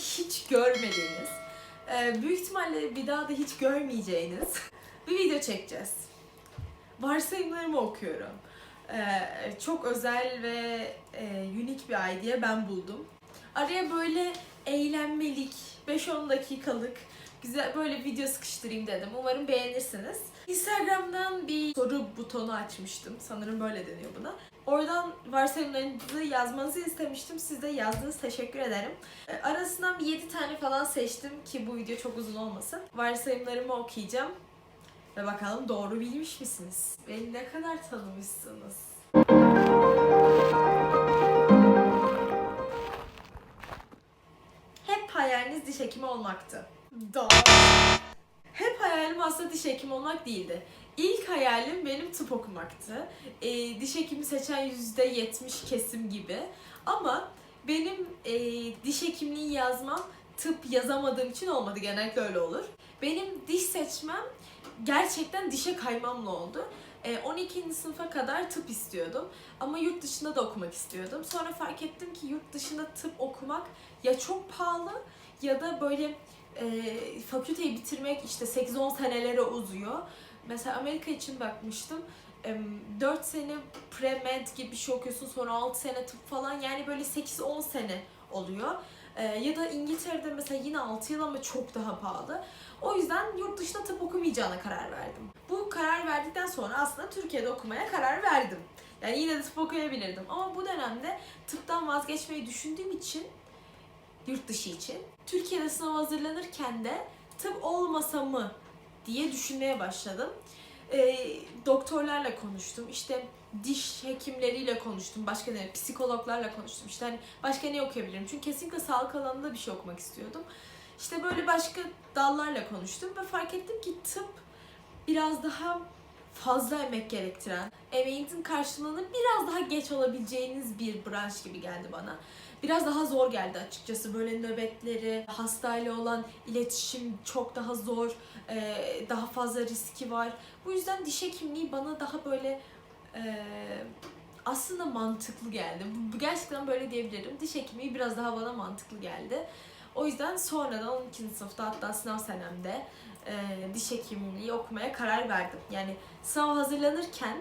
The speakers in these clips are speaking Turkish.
hiç görmediğiniz, e, büyük ihtimalle bir daha da hiç görmeyeceğiniz bir video çekeceğiz. Varsayımlarımı okuyorum. E, çok özel ve e, unik bir idea ben buldum. Araya böyle eğlenmelik, 5-10 dakikalık güzel böyle video sıkıştırayım dedim. Umarım beğenirsiniz. Instagram'dan bir soru butonu açmıştım. Sanırım böyle deniyor buna. Oradan varsayımlarınızı yazmanızı istemiştim. Siz de yazdınız. Teşekkür ederim. E, Arasından bir 7 tane falan seçtim ki bu video çok uzun olmasın. Varsayımlarımı okuyacağım. Ve bakalım doğru bilmiş misiniz? Beni ne kadar tanımışsınız? Hep hayaliniz diş hekimi olmaktı. Doğru. Hep hayalim aslında diş hekimi olmak değildi. İlk hayalim benim tıp okumaktı. Ee, diş hekimi seçen %70 kesim gibi. Ama benim e, diş hekimliği yazmam tıp yazamadığım için olmadı. Genellikle öyle olur. Benim diş seçmem gerçekten dişe kaymamla oldu. E, 12. sınıfa kadar tıp istiyordum. Ama yurt dışında da okumak istiyordum. Sonra fark ettim ki yurt dışında tıp okumak ya çok pahalı ya da böyle e, fakülteyi bitirmek işte 8-10 senelere uzuyor. Mesela Amerika için bakmıştım. 4 sene pre-med gibi bir şey okuyorsun sonra 6 sene tıp falan yani böyle 8-10 sene oluyor. E, ya da İngiltere'de mesela yine 6 yıl ama çok daha pahalı. O yüzden yurt dışında tıp okumayacağına karar verdim. Bu karar verdikten sonra aslında Türkiye'de okumaya karar verdim. Yani yine de tıp okuyabilirdim. Ama bu dönemde tıptan vazgeçmeyi düşündüğüm için yurt dışı için. Türkiye'de sınav hazırlanırken de tıp olmasa mı diye düşünmeye başladım. Ee, doktorlarla konuştum. İşte diş hekimleriyle konuştum. Başka ne? Psikologlarla konuştum. İşte hani başka ne okuyabilirim? Çünkü kesinlikle sağlık alanında bir şey okumak istiyordum. İşte böyle başka dallarla konuştum ve fark ettim ki tıp biraz daha fazla emek gerektiren, emeğinizin karşılığını biraz daha geç alabileceğiniz bir branş gibi geldi bana. Biraz daha zor geldi açıkçası. Böyle nöbetleri, hastayla olan iletişim çok daha zor, e, daha fazla riski var. Bu yüzden diş hekimliği bana daha böyle e, aslında mantıklı geldi. Bu Gerçekten böyle diyebilirim. Diş hekimliği biraz daha bana mantıklı geldi. O yüzden sonradan 12. sınıfta hatta sınav senemde e, diş hekimliği okumaya karar verdim. Yani sınav hazırlanırken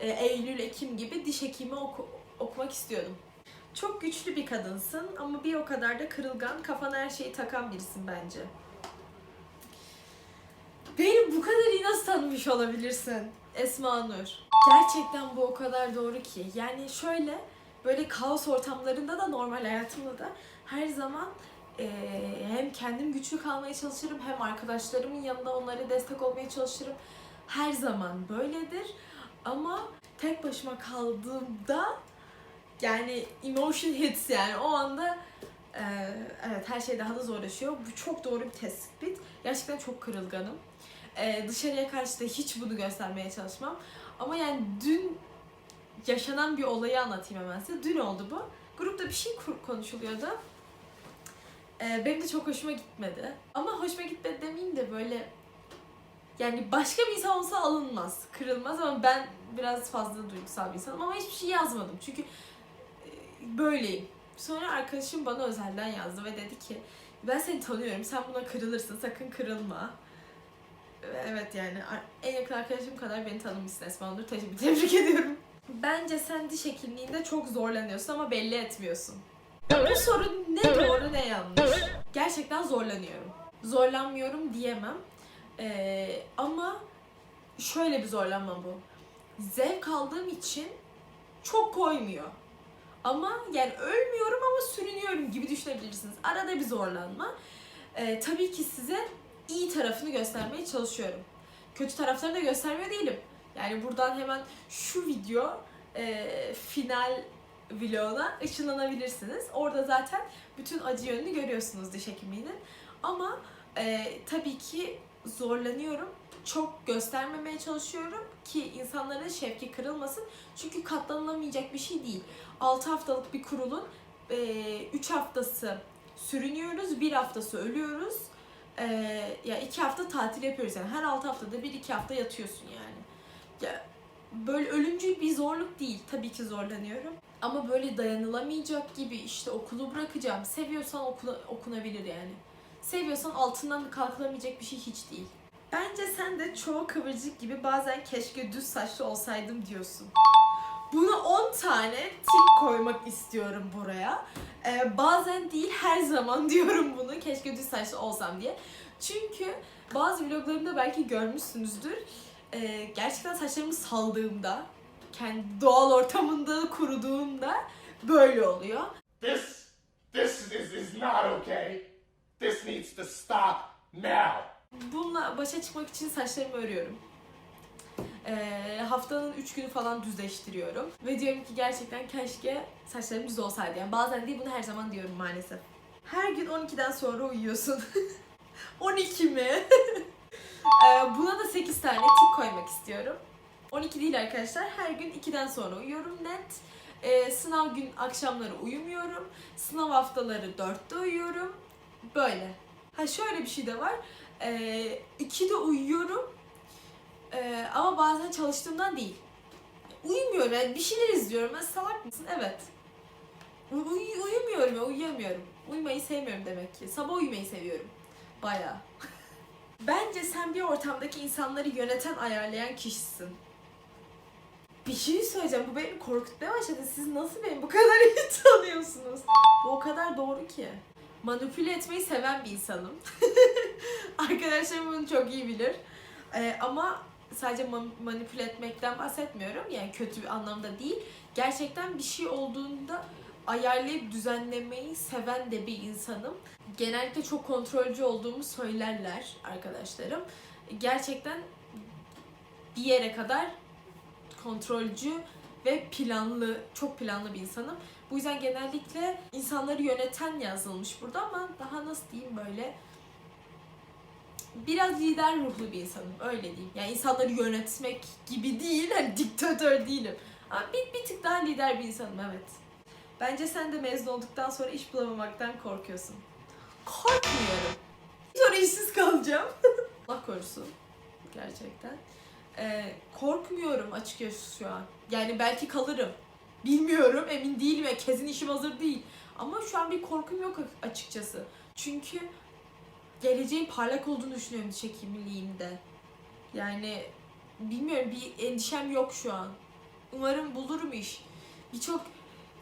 e, Eylül, Ekim gibi diş hekimi oku- okumak istiyordum. Çok güçlü bir kadınsın ama bir o kadar da kırılgan, kafana her şeyi takan birisin bence. Beni bu kadar iyi nasıl tanımış olabilirsin? Esma Nur. Gerçekten bu o kadar doğru ki. Yani şöyle, böyle kaos ortamlarında da normal hayatımda da her zaman eee, hem kendim güçlü kalmaya çalışırım hem arkadaşlarımın yanında onlara destek olmaya çalışırım. Her zaman böyledir. Ama tek başıma kaldığımda yani emotion hits yani o anda eee, evet her şey daha da zorlaşıyor. Bu çok doğru bir tespit. Gerçekten çok kırılganım. Eee, dışarıya karşı da hiç bunu göstermeye çalışmam. Ama yani dün yaşanan bir olayı anlatayım hemen size. Dün oldu bu. Grupta bir şey konuşuluyordu. Ee, benim de çok hoşuma gitmedi. Ama hoşuma gitmedi demeyeyim de böyle yani başka bir insan olsa alınmaz, kırılmaz ama ben biraz fazla duygusal bir insanım ama hiçbir şey yazmadım çünkü e, böyleyim. Sonra arkadaşım bana özelden yazdı ve dedi ki ben seni tanıyorum sen buna kırılırsın sakın kırılma. Evet yani en yakın arkadaşım kadar beni tanımışsın Esma Nur. Tebrik ediyorum. Bence sen diş hekimliğinde çok zorlanıyorsun ama belli etmiyorsun. Bu soru ne doğru ne yanlış. Gerçekten zorlanıyorum. Zorlanmıyorum diyemem. Ee, ama şöyle bir zorlanma bu. Zevk aldığım için çok koymuyor. Ama yani ölmüyorum ama sürünüyorum gibi düşünebilirsiniz. Arada bir zorlanma. Ee, tabii ki size iyi tarafını göstermeye çalışıyorum. Kötü taraflarını da göstermiyor değilim. Yani buradan hemen şu video e, final vloguna ışınlanabilirsiniz. Orada zaten bütün acı yönünü görüyorsunuz diş hekimliğinin. Ama e, tabii ki zorlanıyorum. Çok göstermemeye çalışıyorum ki insanların şevki kırılmasın. Çünkü katlanılamayacak bir şey değil. 6 haftalık bir kurulun 3 haftası sürünüyoruz, 1 haftası ölüyoruz. E, ya 2 hafta tatil yapıyoruz yani. Her 6 haftada 1-2 hafta yatıyorsun yani. Ya böyle ölümcül bir zorluk değil. Tabii ki zorlanıyorum. Ama böyle dayanılamayacak gibi işte okulu bırakacağım. Seviyorsan okula, okunabilir yani. Seviyorsan altından kalkılamayacak bir şey hiç değil. Bence sen de çoğu kıvırcık gibi bazen keşke düz saçlı olsaydım diyorsun. Buna 10 tane tik koymak istiyorum buraya. Ee, bazen değil her zaman diyorum bunu keşke düz saçlı olsam diye. Çünkü bazı vloglarımda belki görmüşsünüzdür. Ee, gerçekten saçlarımı saldığımda, kendi doğal ortamında kuruduğumda böyle oluyor. This, this is, is not okay. This needs to stop now. Bununla başa çıkmak için saçlarımı örüyorum. Ee, haftanın 3 günü falan düzleştiriyorum. Ve diyorum ki gerçekten keşke saçlarım düz olsaydı. Yani bazen değil bunu her zaman diyorum maalesef. Her gün 12'den sonra uyuyorsun. 12 mi? Ee, buna da 8 tane tik koymak istiyorum. 12 değil arkadaşlar. Her gün 2'den sonra uyuyorum net. Ee, sınav gün akşamları uyumuyorum. Sınav haftaları 4'te uyuyorum. Böyle. Ha şöyle bir şey de var. Ee, 2'de uyuyorum. Ee, ama bazen çalıştığımdan değil. Uyumuyorum yani bir şeyler izliyorum. Ben salak mısın? Evet. Uy- uyumuyorum ya uyuyamıyorum. Uyumayı sevmiyorum demek ki. Sabah uyumayı seviyorum. Bayağı. Bence sen bir ortamdaki insanları yöneten, ayarlayan kişisin. Bir şey söyleyeceğim. Bu beni korkutmaya başladı. Siz nasıl beni bu kadar iyi tanıyorsunuz? Bu o kadar doğru ki. Manipüle etmeyi seven bir insanım. Arkadaşlarım bunu çok iyi bilir. Ee, ama sadece ma- manipüle etmekten bahsetmiyorum. Yani kötü bir anlamda değil. Gerçekten bir şey olduğunda ayarlayıp düzenlemeyi seven de bir insanım. Genellikle çok kontrolcü olduğumu söylerler arkadaşlarım. Gerçekten bir yere kadar kontrolcü ve planlı, çok planlı bir insanım. Bu yüzden genellikle insanları yöneten yazılmış burada ama daha nasıl diyeyim böyle biraz lider ruhlu bir insanım öyle diyeyim. Yani insanları yönetmek gibi değil, hani diktatör değilim. Ama bir, bir tık daha lider bir insanım evet. Bence sen de mezun olduktan sonra iş bulamamaktan korkuyorsun. Korkmuyorum. Sonra işsiz kalacağım. Allah korusun. Gerçekten. Ee, korkmuyorum açıkçası şu an. Yani belki kalırım. Bilmiyorum, emin değilim. Ya, Kesin işim hazır değil. Ama şu an bir korkum yok açıkçası. Çünkü geleceğin parlak olduğunu düşünüyorum diş. Yani bilmiyorum bir endişem yok şu an. Umarım bulurum iş. Birçok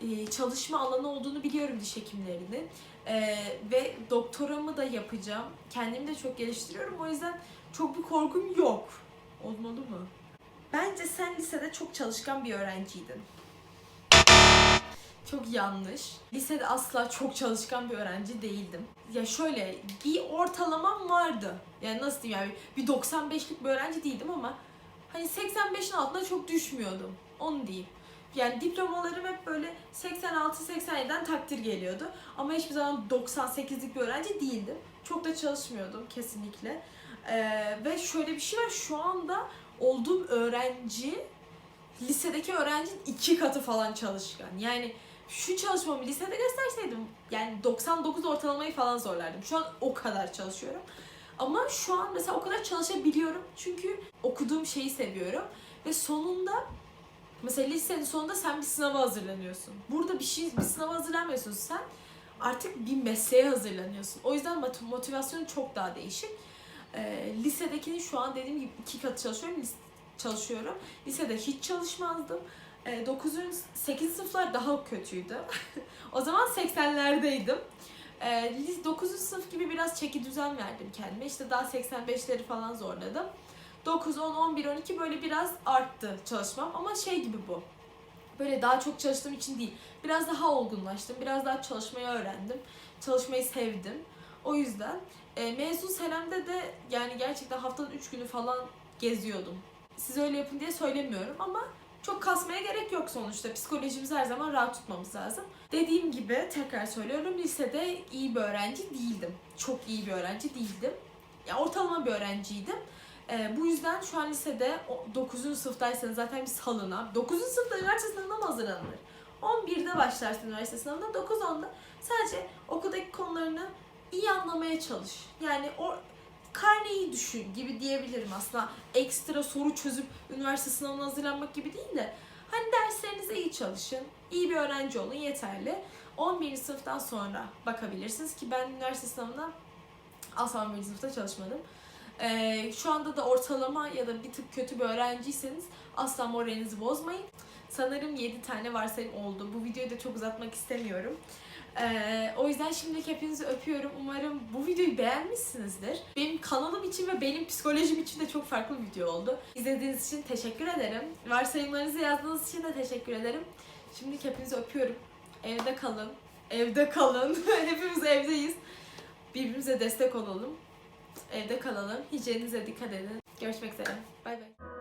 e, çalışma alanı olduğunu biliyorum diş hekimlerinin. E, ve doktoramı da yapacağım. Kendimi de çok geliştiriyorum. O yüzden çok bir korkum yok. Olmalı mı? Bence sen lisede çok çalışkan bir öğrenciydin. Çok yanlış. Lisede asla çok çalışkan bir öğrenci değildim. Ya şöyle bir ortalamam vardı. Yani nasıl diyeyim yani bir 95'lik bir öğrenci değildim ama hani 85'in altına çok düşmüyordum. Onu diyeyim. Yani diplomalarım hep böyle 86-87'den takdir geliyordu. Ama hiçbir zaman 98'lik bir öğrenci değildim. Çok da çalışmıyordum kesinlikle. Ee, ve şöyle bir şey var şu anda olduğum öğrenci lisedeki öğrencinin iki katı falan çalışkan. Yani şu çalışmamı lisede gösterseydim yani 99 ortalamayı falan zorlardım. Şu an o kadar çalışıyorum. Ama şu an mesela o kadar çalışabiliyorum. Çünkü okuduğum şeyi seviyorum. Ve sonunda mesela lisenin sonunda sen bir sınava hazırlanıyorsun. Burada bir şey bir sınava hazırlanmıyorsun sen. Artık bir mesleğe hazırlanıyorsun. O yüzden mot- motivasyonu çok daha değişik. Ee, lisedekinin şu an dediğim gibi iki katı çalışıyorum. Çalışıyorum. Lisede hiç çalışmazdım. E, 9. 8. sınıflar daha kötüydü. o zaman 80'lerdeydim. E, 9. sınıf gibi biraz çeki düzen verdim kendime. İşte daha 85'leri falan zorladım. 9, 10, 11, 12 böyle biraz arttı çalışmam. Ama şey gibi bu. Böyle daha çok çalıştığım için değil. Biraz daha olgunlaştım. Biraz daha çalışmayı öğrendim. Çalışmayı sevdim. O yüzden e, mezun senemde de yani gerçekten haftanın 3 günü falan geziyordum. Siz öyle yapın diye söylemiyorum ama çok kasmaya gerek yok sonuçta. Psikolojimizi her zaman rahat tutmamız lazım. Dediğim gibi tekrar söylüyorum lisede iyi bir öğrenci değildim. Çok iyi bir öğrenci değildim. Ya ortalama bir öğrenciydim. Ee, bu yüzden şu an lisede 9. sınıftaysanız zaten bir salına. 9. sınıfta üniversite sınavına mı hazırlanılır? 11'de başlarsın üniversite sınavına. 9-10'da sadece okuldaki konularını iyi anlamaya çalış. Yani o karneyi düşün gibi diyebilirim aslında. Ekstra soru çözüp üniversite sınavına hazırlanmak gibi değil de. Ha Hani derslerinize iyi çalışın, iyi bir öğrenci olun yeterli. 11. sınıftan sonra bakabilirsiniz ki ben üniversite sınavına asla 11. sınıfta çalışmadım. Ee, şu anda da ortalama ya da bir tık kötü bir öğrenciyseniz asla moralinizi bozmayın. Sanırım 7 tane varsayım oldu. Bu videoyu da çok uzatmak istemiyorum. Ee, o yüzden şimdilik hepinizi öpüyorum. Umarım bu videoyu beğenmişsinizdir. Benim kanalım için ve benim psikolojim için de çok farklı bir video oldu. İzlediğiniz için teşekkür ederim. Varsayımlarınızı yazdığınız için de teşekkür ederim. Şimdilik hepinizi öpüyorum. Evde kalın. Evde kalın. Hepimiz evdeyiz. Birbirimize destek olalım. Evde kalalım. Hijyeninize dikkat edin. Görüşmek üzere. Bay bay.